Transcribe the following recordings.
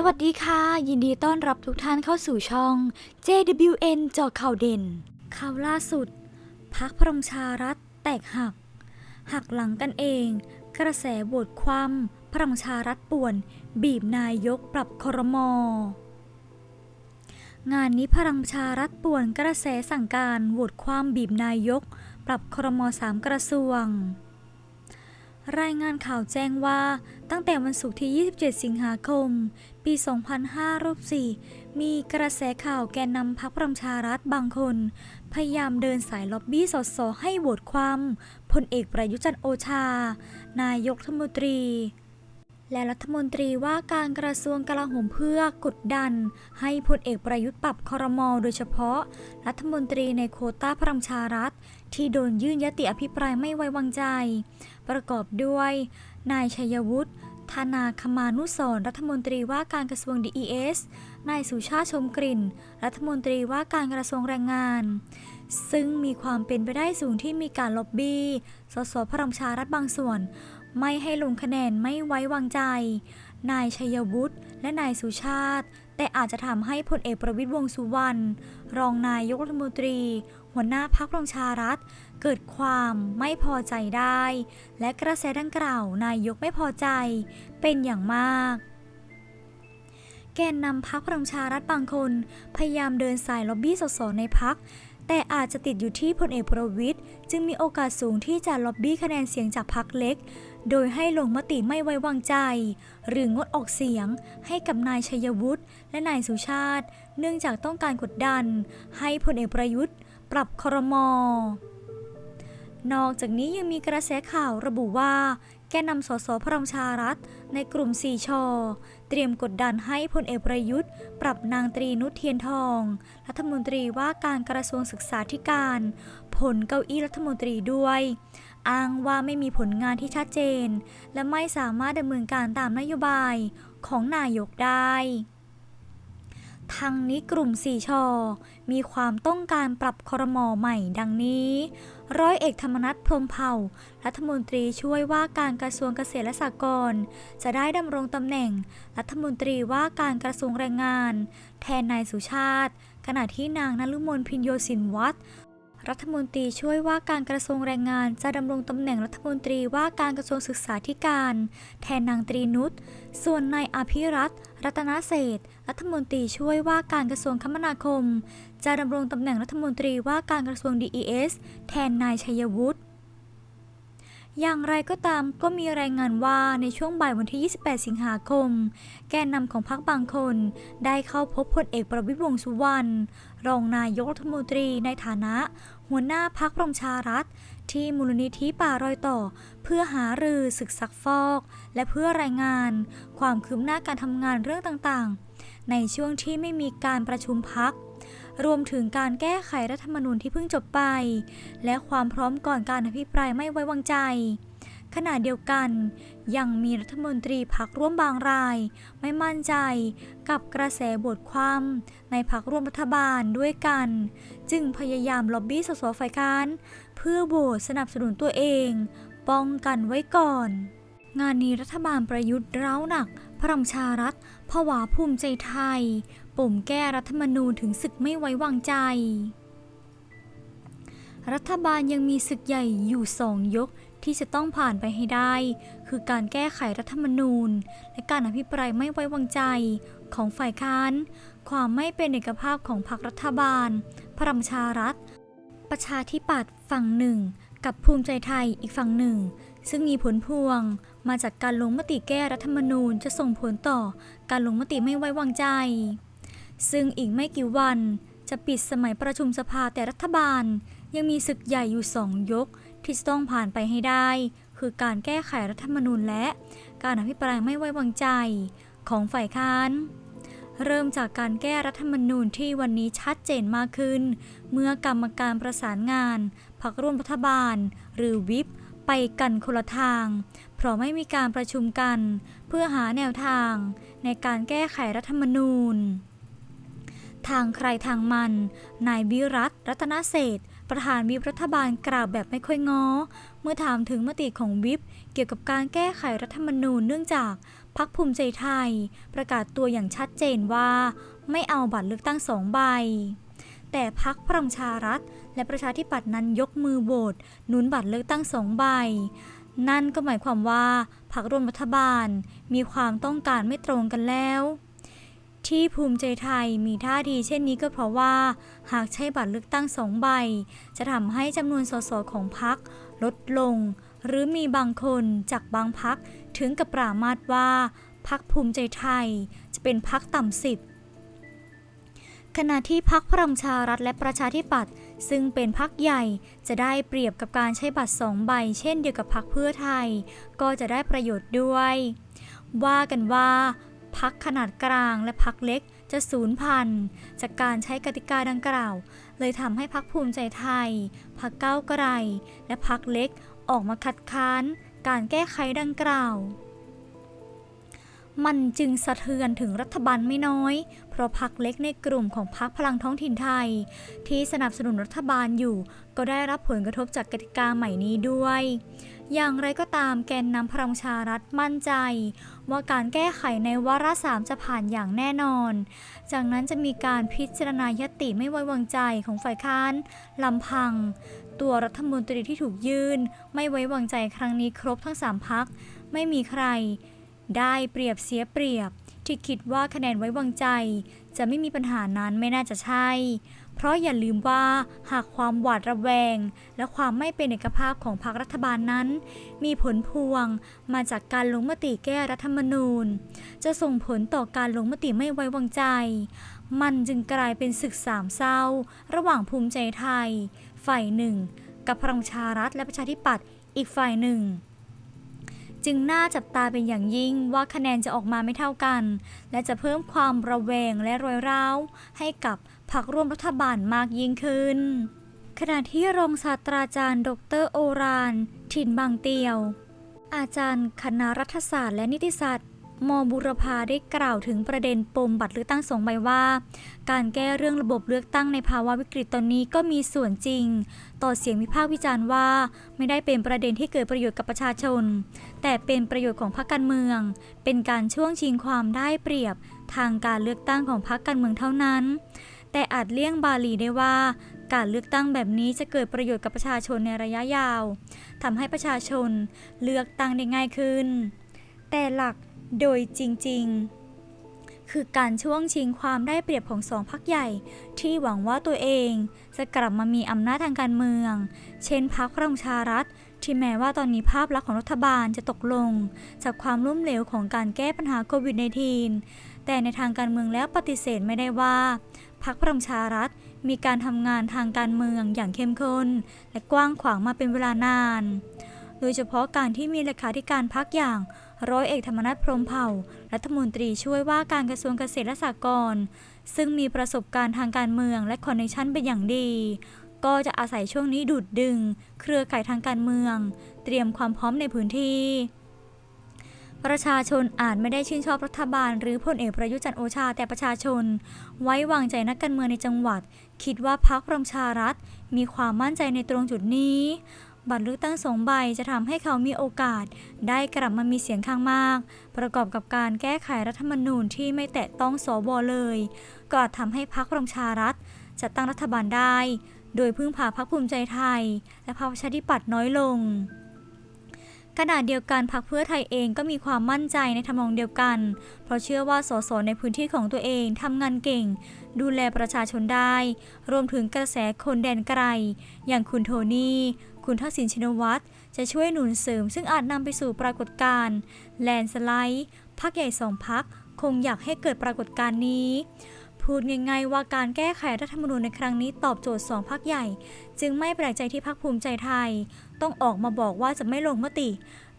สวัสดีค่ะ ยินดีต้อนรับทุกท่านเข้าสู่ช่อง JWN เจอข่าวเด่น ข่าวล่าสุดพักพลังชารัฐแตกหัก หักหลังกันเอง กระแสโหวตคว่ำพลังชารัฐป่วน บีบนายกปรับครมงานนี้พลังชารัฐป่วนกระแสสั่งการโหวตความบีบนายก ปรับครมสามกระทรวง รายงานข่าวแจ้งว่า ตั้งแต่วันศุกร์ที่ 27 สิงหาคม ปี 2504มีกระแสข่าวแกนนำพรรคประชารัฐบางคน พยายามเดินสายล็อบบี้สสให้โหวตความพลเอกประยุจันโอชา นายกรัฐมนตรี และรัฐมนตรีว่าการกระทรวงกลาโหมเพื่อกดดัน ให้พลเอกประยุทธ์ปรับคอรมอโดยเฉพาะ รัฐมนตรีในโคต้าพลังชารัฐ ที่โดนยื่นยติอภิปรายไม่ไว้วางใจ ประกอบด้วย นายชัยวุฒิธนาคมานุสรรัฐมนตรีว่าการกระทรวง DES นายสุชาติชมกลิ่น รัฐมนตรีว่าการกระทรวงแรงงาน ซึ่งมีความเป็นไปได้สูงที่มีการล็อบบี้ สสพลังประชารัฐบางส่วน ไม่ให้ลงคะแนนไม่ไว้วางใจ นายชัยวุฒิและนายสุชาติ แต่อาจจะทำให้พลเอกประวิตยวงสุวรรณรองนายกรัฐมนตรี หัวหน้าพรรคประชารัฐ เกิดความไม่พอใจได้ และกระแสดังกล่าวนายกไม่พอใจ เป็นอย่างมากแกนนำพักพลังชารัฐบางคน พยายามเดินสายล็อบบี้สสในพัก แต่อาจจะติดอยู่ที่พลเอกประวิตยจึงมีโอกาสสูงที่จะล็อบบี้คะแนนเสียงจากพักเล็ก โดยให้ลงมติไม่ไว้วางใจ หรืองดออกเสียงให้กับนายชัยวุฒิและนายสุชาติ เนื่องจากต้องการกดดัน ให้พลเอกประยุทธ์ ปรับครมนอกจากนี้ยังมีกระแสข่าวระบุว่า แกนนำสสพลังประชารัฐ ในกลุ่มสีชอเตรียมกดดันให้พลเอกประยุทธ์ ปรับนางตรีนุชเทียนทอง รัฐมนตรีว่าการกระทรวงศึกษาธิการ ผลเก้าอี้รัฐมนตรีด้วย อ้างว่าไม่มีผลงานที่ชัดเจน และไม่สามารถดำเนินการตามนโยบายของนายกได้ทางนี้กลุ่มสีชอ มีความต้องการปรับครมอใหม่ดังนี้ ร้อยเอกธรรมนัฐพรหมเผ่า รัฐมนตรีช่วยว่าการกระทรวงเกษตรและสหกรณ์จะได้ดำรงตำแหน่ง รัฐมนตรีว่าการกระทรวงแรงงาน แทนนายสุชาติ ขณะที่นางนฤมลพินโยสินวัตร รัฐมนตรีช่วยว่าการกระทรวงแรงงาน จะดำรงตำแหน่งรัฐมนตรีว่าการกระทรวงศึกษาธิการ แทนนางตรีนุช ส่วนนายอภิรัตรัตนเศษรัฐมนตรีช่วยว่าการกระทรวงคมนาคม จะดำรงตำแหน่งรัฐมนตรีว่าการกระทรวง DES แทนนายชัยวุฒิ อย่างไรก็ตามก็มีรายงานว่าในช่วงบ่ายวันที่ 28 สิงหาคม แกนนำของพรรคบางคน ได้เข้าพบพลเอกประวิตยวงสุวรรณรองนายกรัฐมนตรีในฐานะ หัวหน้าพักประชารัฐ ที่มูลนิธิป่ารอยต่อ เพื่อหารือศึกซักฟอก และเพื่อรายงาน ความคืบหน้าการทำงานเรื่องต่างๆ ในช่วงที่ไม่มีการประชุมพัก รวมถึงการแก้ไขรัฐธรรมนูญที่เพิ่งจบไป และความพร้อมก่อนการอภิปรายไม่ไว้วางใจ ขณะเดียวกัน ยังมีรัฐมนตรีพักร่วมบางราย ไม่มั่นใจกับกระแสบทความในพักร่วมรัฐบาลด้วยกัน จึงพยายามล็อบบี้สสฝ่ายค้าน เพื่อโหวตสนับสนุนตัวเอง ป้องกันไว้ก่อน งานนี้รัฐบาลประยุทธ์ร้าหนัก พลังประชารัฐผวาภูมิใจไทยปุ่มแก้รัฐธรรมนูญถึงศึกไม่ไว้วางใจ รัฐบาลยังมีศึกใหญ่อยู่สองยกที่จะต้องผ่านไปให้ได้ คือการแก้ไขรัฐธรรมนูญ และการอภิปรายไม่ไว้วางใจของฝ่ายค้าน ความไม่เป็นเอกภาพของพรรครัฐบาล พลังประชารัฐ ประชาธิปัตย์ฝั่งหนึ่ง กับภูมิใจไทยอีกฝั่งหนึ่ง ซึ่งมีผลพวง มาจากการลงมติแก้รัฐธรรมนูญจะส่งผลต่อการลงมติไม่ไว้วางใจ ซึ่งอีกไม่กี่วันจะปิดสมัยประชุมสภาแต่รัฐบาล ยังมีศึกใหญ่อยู่สองยกที่จะต้องผ่านไปให้ได้ คือการแก้ไขรัฐธรรมนูญและการอภิปรายไม่ไว้วางใจของฝ่ายค้านเริ่มจากการแก้รัฐธรรมนูญที่วันนี้ชัดเจนมากขึ้น เมื่อกรรมการประสานงานพรรคร่วมรัฐบาล หรือวิปไปกันคนละทาง เพราะไม่มีการประชุมกันเพื่อหาแนวทางในการแก้ไขรัฐธรรมนูญ ทางใครทางมัน นายวิรัตรัตนเศษประธานวิปรัฐบาลกล่าวแบบไม่ค่อยง้อ เมื่อถามถึงมติของวิปเกี่ยวกับการแก้ไขรัฐธรรมนูญเนื่องจากพักภูมิใจไทย ประกาศตัวอย่างชัดเจนว่า ไม่เอาบัตรเลือกตั้งสองใบ แต่พักพลังชารัฐ และประชาธิปัตย์นั้นยกมือโหวตหนุนบัตรเลือกตั้งสองใบ นั่นก็หมายความว่าพักร่วมรัฐบาลมีความต้องการไม่ตรงกันแล้ว ที่ภูมิใจไทยมีท่าทีเช่นนี้ก็เพราะว่า หากใช้บัตรเลือกตั้งสองใบ จะทำให้จำนวนสสของพักลดลง หรือมีบางคนจากบางพักถึงกับปรามาสว่าพักภูมิใจไทยจะเป็นพักต่ำสิบขณะที่พักพลังชารัฐและประชาธิปัตย์ ซึ่งเป็นพักใหญ่จะได้เปรียบกับการใช้บัตรสองใบ เช่นเดียวกับพักเพื่อไทย ก็จะได้ประโยชน์ด้วย ว่ากันว่าพักขนาดกลางและพักเล็กจะสูญพันธุ์จากการใช้กติกาดังกล่าว เลยทำให้พักภูมิใจไทย พักเก้าไกล และพักเล็กออกมาคัดค้าน การแก้ไขดังกล่าว มันจึงสะเทือนถึงรัฐบาลไม่น้อย ราะพักเล็กในกลุ่มของพักพลังท้องถิ่นไทย ที่สนับสนุนรัฐบาลอยู่ ก็ได้รับผลกระทบจากกติกาใหม่นี้ด้วย อย่างไรก็ตามแกนนำพลังชารัฐมั่นใจ ว่าการแก้ไขในวาระสามจะผ่านอย่างแน่นอน จากนั้นจะมีการพิจารณายติไม่ไว้วางใจของฝ่ายค้านลำพัง ตัวรัฐมนตรีที่ถูกยื่น ไม่ไว้วางใจครั้งนี้ครบทั้งสามพักไม่มีใคร ได้เปรียบเสียเปรียบ ที่คิดว่าคะแนนไว้วางใจ จะไม่มีปัญหานั้นไม่น่าจะใช่ เพราะอย่าลืมว่าหากความหวาดระแวง และความไม่เป็นเอกภาพของพรรครัฐบาลนั้น มีผลพวงมาจากการลงมติแก้รัฐธรรมนูญ จะส่งผลต่อการลงมติไม่ไว้วางใจ มันจึงกลายเป็นศึกสามเศร้า ระหว่างภูมิใจไทย ฝ่ายหนึ่ง กับพลังชารัฐและประชาธิปัตย์อีกฝ่ายหนึ่ง จึงน่าจับตาเป็นอย่างยิ่งว่าคะแนนจะออกมาไม่เท่ากัน และจะเพิ่มความระแวงและรอยร้าว ให้กับพรรคร่วมรัฐบาลมากยิ่งขึ้น ขณะที่รองศาสตราจารย์ ดรโอราน ถิ่นบางเตียว อาจารย์คณะรัฐศาสตร์และนิติศาสตร์ มบุรพาได้กล่าวถึงประเด็นปมบัตรเลือกตั้งสงใบว่า การแก้เรื่องระบบเลือกตั้งในภาวะวิกฤตตอนนี้ก็มีส่วนจริง ต่อเสียงวิพากษ์วิจารณ์ว่า ไม่ได้เป็นประเด็นที่เกิดประโยชน์กับประชาชน แต่เป็นประโยชน์ของพรรคการเมือง เป็นการช่วงชิงความได้เปรียบทางการเลือกตั้งของพรรคการเมืองเท่านั้น แต่อาจเลี่ยงบาลีได้ว่าการเลือกตั้งแบบนี้จะเกิดประโยชน์กับประชาชนในระยะยาว ทำให้ประชาชนเลือกตั้งได้ง่ายขึ้น แต่หลัก โดยจริง ๆ คือการช่วงชิงความได้เปรียบของสองพรรคใหญ่ ที่หวังว่าตัวเองจะกลับมามีอำนาจทางการเมือง เช่นพรรคพลังชารัฐ ที่แม้ว่าตอนนี้ภาพลักษณ์ของรัฐบาลจะตกลง จากความล้มเหลวของการแก้ปัญหาโควิด -19 แต่ในทางการเมืองแล้วปฏิเสธไม่ได้ว่าพรรคพลังชารัฐมีการทำงานทางการเมืองอย่างเข้มข้น และกว้างขวางมาเป็นเวลานาน โดยเฉพาะการที่มีเลขาธิการพรรคอย่าง ร้อยเอกธรรมนัฐพรมเผ่า รัฐมนตรีช่วยว่าการกระทรวงเกษตรและสหกรณ์ซึ่งมีประสบการณ์ทางการเมืองและคอนเนคชั่นเป็นอย่างดี ก็จะอาศัยช่วงนี้ดูดดึง เครือข่ายทางการเมือง เตรียมความพร้อมในพื้นที่ ประชาชนอาจไม่ได้ชื่นชอบรัฐบาล หรือพลเอกประยุจันทร์โอชาแต่ประชาชน ไว้วางใจนักการเมืองในจังหวัด คิดว่าพรรคประชารัฐมีความมั่นใจในตรงจุดนี้ บัตรเลือกตั้งสองใบจะทำให้เขามีโอกาส ได้กลับมามีเสียงข้างมาก ประกอบกับการแก้ไขรัฐธรรมนูญที่ไม่แตะต้องสวเลย ก็อาจทำให้พรรคประชารัฐจัดตั้งรัฐบาลได้ โดยพึ่งพาพรรคภูมิใจไทย และพรรคประชาธิปัตย์น้อยลง ขณะเดียวกันพรรคเพื่อไทยเองก็มีความมั่นใจในทำนองเดียวกัน เพราะเชื่อว่าสสในพื้นที่ของตัวเองทำงานเก่ง ดูแลประชาชนได้ รวมถึงกระแสคนแดนไกล อย่างคุณโทนี่ คุณทักษิณชินวัตรจะช่วยหนุนเสริม ซึ่งอาจนำไปสู่ปรากฏการณ์แลนสไลด์พักใหญ่สองพักคงอยากให้เกิดปรากฏการณ์นี้ พูดง่ายๆว่าการแก้ไขรัฐธรรมนูญในครั้งนี้ตอบโจทย์สองพักใหญ่ จึงไม่แปลกใจที่พักภูมิใจไทย ต้องออกมาบอกว่าจะไม่ลงมติ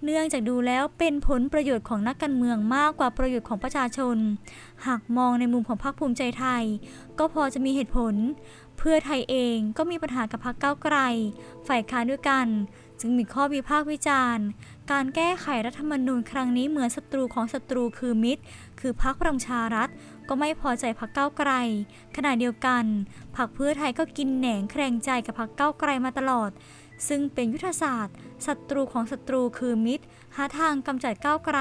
เนื่องจากดูแล้วเป็นผลประโยชน์ของนักการเมืองมากกว่าประโยชน์ของประชาชน หากมองในมุมของพรรคภูมิใจไทย ก็พอจะมีเหตุผล เพื่อไทยเองก็มีปัญหากับพรรคก้าวไกล ฝ่ายค้านด้วยกัน จึงมีข้อวิพากษ์วิจารณ์ การแก้ไขรัฐธรรมนูญครั้งนี้เหมือนศัตรูของศัตรูคือมิตร คือพรรคประชารัฐ ก็ไม่พอใจพรรคก้าวไกล ขณะเดียวกันพรรคเพื่อไทยก็กินแหนงแครงใจกับพรรคก้าวไกลมาตลอด ซึ่งเป็นยุทธศาสตร์ศัตรูของศัตรูคือมิตร หาทางกำจัดก้าวไกล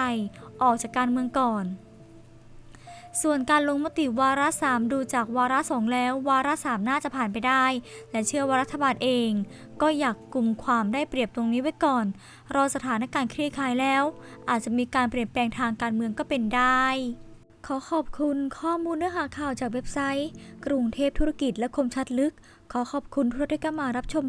ออกจากการเมืองก่อน ส่วนการลงมติวาระสามดูจากวาระสองแล้ว วาระสามน่าจะผ่านไปได้ และเชื่อว่ารัฐบาลเอง ก็อยากกลุ่มความได้เปรียบตรงนี้ไว้ก่อน รอสถานการณ์คลี่คลายแล้ว อาจจะมีการเปลี่ยนแปลงทางการเมืองก็เป็นได้ขอขอบคุณข้อมูลเนื้อหาข่าวจากเว็บไซต์ กรุงเทพธุรกิจและคมชัดลึก ขอขอบคุณทุกท่านที่มารับชม